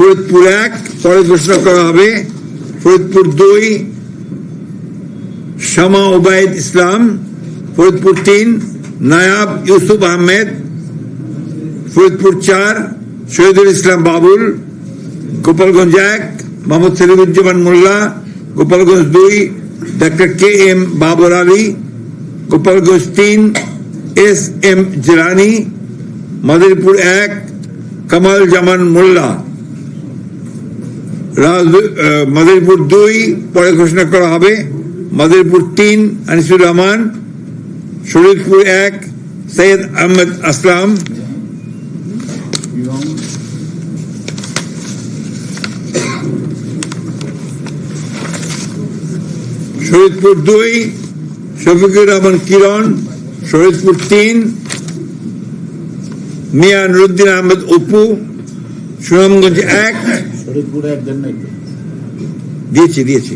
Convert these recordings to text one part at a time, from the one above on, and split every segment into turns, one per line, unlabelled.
ফরিদপুর এক, পরে ঘোষণা করা হবে ফরিদপুর দুই, শামা ওবায়দ ইসলাম, ফরিদপুর তিন, নায়াব ইউসুফ আহমেদ, ফরিদপুর চার, শহীদুল ইসলাম বাবুল, গোপালগঞ্জ এক, মোহাম্মদ সেলিমুজ্জামান মোল্লা, গোপালগঞ্জ দুই, doctor K M Babar Ali, Gopalganj তিন, এস এম জিলানি, মাদারীপুর এক, কামাল জামান মোল্লা। মাদারীপুর দুই, পরে ঘোষণা করা হবে। মাদারীপুর তিন, আনিসুর রহমান। শরীরপুর এক, সৈয়দ আহমেদ আসলাম। শরীদপুর দুই, শফিকুর রহমান কিরণ। শরীদপুর তিন, মিয়া নুরুদ্দিন আহমেদ অপু। সুনামগঞ্জ এক
একজন
দিয়েছি দিয়েছি।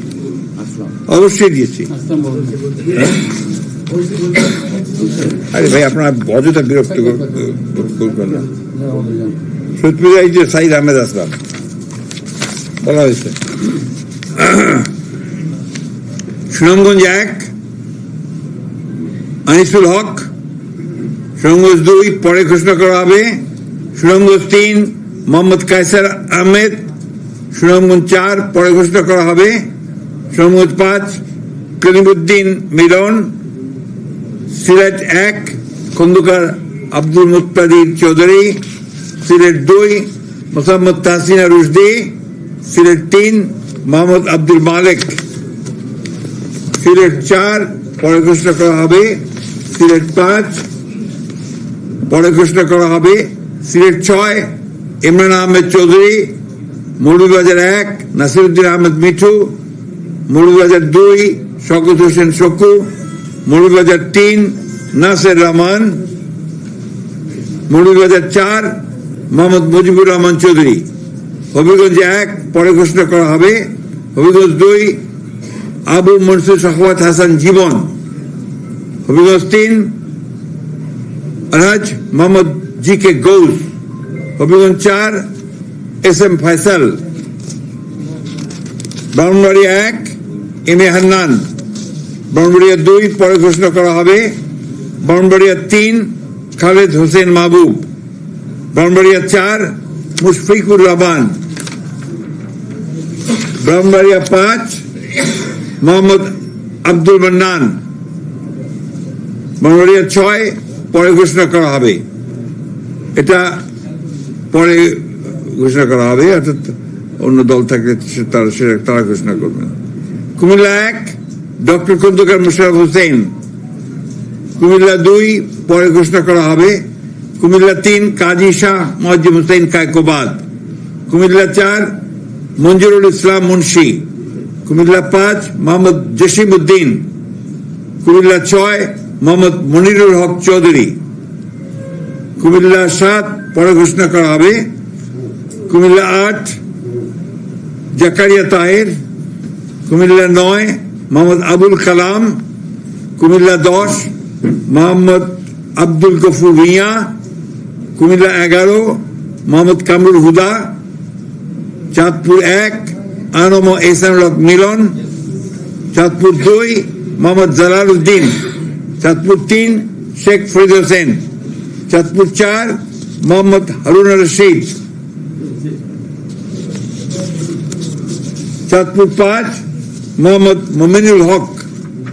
অবশ্যই দিয়েছি। আরে ভাই আপনার অযথা বিরক্ত করবেন না। এই যে সাইদ আহমেদ আসলাম। বলা হয়েছে। সুনামগঞ্জ এক আনিসুল হক সুনামগঞ্জ দুই পরে ঘোষণা করা হবে। সুনামগঞ্জ তিন মোহাম্মদ কায়সার আহমেদ সুনামগঞ্জ চার পরে ঘোষণা করা হবে। সুনামগঞ্জ পাঁচ কলিমুদ্দিন মিলন, সিলেট এক, খন্দকার আব্দুল মুক্তাদির চৌধুরী, সিলেট দুই, মোসাম্মদ তাহসিনা রুশদি, সিলেট তিন মোহাম্মদ আব্দুল মালিক। সিলেট চার, পরে ঘোষণা করা হবে। সিলেট পাঁচ, পরে ঘোষণা করা হবে। সিলেট ছয়, ইমরান আহমেদ চৌধুরী মৌলভীবাজার এক, নাসিরুদ্দিন আহমেদ মিঠু, মৌলভীবাজার দুই শকত হোসেন শকু, মৌলভীবাজার তিন, নাসের রহমান, মৌলভীবাজার চার, মোহাম্মদ মুজিবুর রহমান চৌধুরী। হবিগঞ্জ এক, পরে ঘোষণা করা হবে। হবিগঞ্জ দুই, আবু মনসুর শাহওয়াত হাসান জীবন। হবিগঞ্জ তিন, আলহাজ মোহাম্মদ জি কে গৌস। হবিগঞ্জ চার এস এম ফয়সাল ব্রাহ্মণবাড়িয়া এক, এম এ হান্নান। ব্রাহ্মণবাড়িয়া দুই, পরে ঘোষণা করা হবে। ব্রাহ্মণবাড়িয়া তিন, খালেদ হোসেন মাহবুব। ব্রাহ্মণবাড়িয়া চার, মুশফিকুর রহমান। ব্রাহ্মণবাড়িয়া পাঁচ, মোহাম্মদ আব্দুল মান্নান। ব্রাহ্মণবাড়িয়া ছয়, পরে ঘোষণা করা হবে। এটা পরে ঘোষণা করা হবে অর্থাৎ অন্য দল থাকলে তারা তারা ঘোষণা করবেন কুমিল্লা এক, ডক্টর খন্দকার মুশারফ হোসেন। কুমিল্লা দুই, পরে ঘোষণা করা হবে। কুমিল্লা তিন, কাজী শাহ মজিম হোসেন কায়কোবাদ। কুমিল্লা চার, মঞ্জুরুল ইসলাম মুন্সি। কুমিল্লা পাঁচ, মোহাম্মদ জসিম উদ্দিন। কুমিল্লা ছয়, মোহাম্মদ মনিরুল হক চৌধুরী। কুমিল্লা সাত, পরে ঘোষণা করা হবে। কুমিল্লা আট, জাকারিয়া তাহের কুমিল্লা নয়, মোহাম্মদ আবুল কালাম, কুমিল্লা দশ, মোহাম্মদ আব্দুল গফুর ভুঁইয়া কুমিল্লা এগারো, মোহাম্মদ কামরুল হুদা, চাঁদপুর এক, আনম এসানুল মিলন, চাঁদপুর দুই, মোহাম্মদ জালাল উদ্দিন চাঁদপুর তিন, শেখ ফরিদ হোসেন, চাঁদপুর চার, মোহাম্মদ হারুন রশিদ। চাঁদপুর পাঁচ মোহাম্মদ মোমিনুল হক